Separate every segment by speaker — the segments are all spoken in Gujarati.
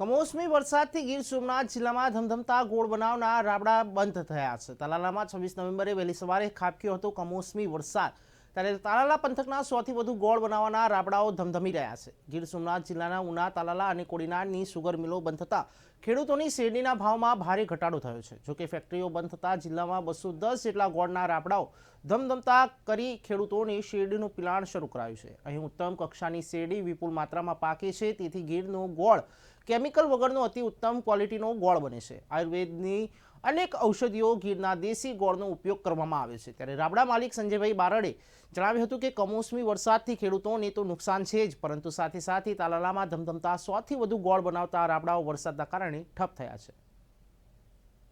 Speaker 1: કમોસમી વરસાદથી ગીર સોમનાથ જિલ્લામાં ધમધમતા ગોળ બનાવના રાબડા બંધ થયા છે. તલાલામાં છવ્વીસ નવેમ્બરે વહેલી સવારે ખાબક્યો હતો કમોસમી વરસાદ. ત્યારે તાલાલા પંથકના સૌથી વધુ ગોળ બનાવવાના રાબડાઓ ધમધમી રહ્યા છે. ગીર સોમનાથ જિલ્લાના ઉના, તાલાલા અને કોડીનારની સુગર મિલો બંધ થતાં ખેડૂતોની શેરડીના ભાવમાં ભારે ઘટાડો થયો છે. જોકે ફેક્ટરીઓ બંધ થતાં જિલ્લામાં બસો દસ જેટલા ગોળના રાબડાઓ ધમધમતા કરી ખેડૂતોની શેરડીનું પિલાણ શરૂ કરાયું છે. અહીં ઉત્તમ કક્ષાની શેરડી વિપુલ માત્રામાં પાકે છે, તેથી ગીરનો ગોળ કેમિકલ વગરનો અતિ ઉત્તમ ક્વોલિટીનો ગોળ બને છે. આયુર્વેદની અનેક ઔષધિઓ ગીરના દેશી ગોળનો ઉપયોગ કરવામાં આવે છે. ત્યારે રાબડા માલિક સંજયભાઈ બારડે જણાવ્યું હતું કે કમોસમી વરસાદથી ખેડૂતોને તો નુકસાન છે જ, પરંતુ સાથે સાથે તાલાલામાં ધમધમતા સોથી વધુ ગોળ બનાવતા રાબડાઓ વરસાદના કારણે ઠપ થયા છે.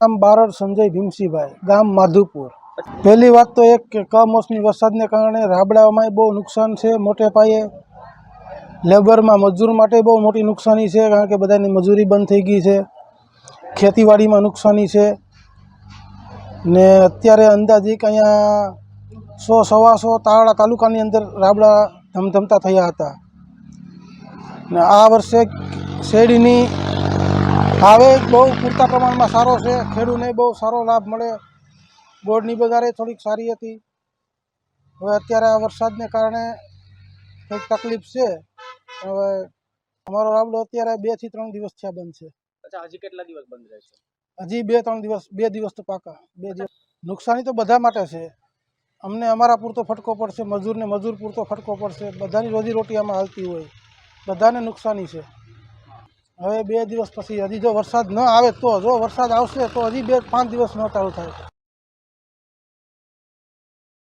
Speaker 2: ગામ બારડ સંજય ભીમસિંહભાઈ ગામ માધુપુર. પહેલી વાત તો એક કમોસમી વરસાદને કારણે રાબડાઓમાં બહુ નુકસાન છે મોટે પાયે. લેબરમાં મજૂર માટે બહુ મોટી નુકસાની છે, કારણ કે બધાની મજૂરી બંધ થઈ ગઈ છે. ખેતીવાડીમાં નુકસાની છે. ને અત્યારે અંદાજિક અહીંયા સો સવાસો તાળા તાલુકાની અંદર રાબડા ધમધમતા થયા હતા. ને આ વર્ષે શેરડીની આવે બહુ પૂરતા પ્રમાણમાં સારો છે. ખેડૂતને બહુ સારો લાભ મળે. બોર્ડની બજારે થોડીક સારી હતી. હવે અત્યારે આ વરસાદને કારણે કંઈક તકલીફ છે. હવે અમારો રાબડો અત્યારે બેથી ત્રણ દિવસ થયા બંધ છે.
Speaker 3: અચ્છા, હજી કેટલા દિવસ બંધ રહેશે
Speaker 2: હજી બે, ત્રણ દિવસ, બે દિવસ તો પાકા, બે દિવસ. નુકસાની તો બધા માટે છે. અમને અમારા પૂરતો ફટકો પડશે, મજૂરને મજૂર પૂરતો ફટકો પડશે, બધાની રોજીરોટી આમાં હાલતી હોય. બધાને નુકસાની છે. હવે બે દિવસ પછી, હજી જો વરસાદ ન આવે તો, જો વરસાદ આવશે તો હજી બે, પાંચ દિવસ ન ચાલુ થાય.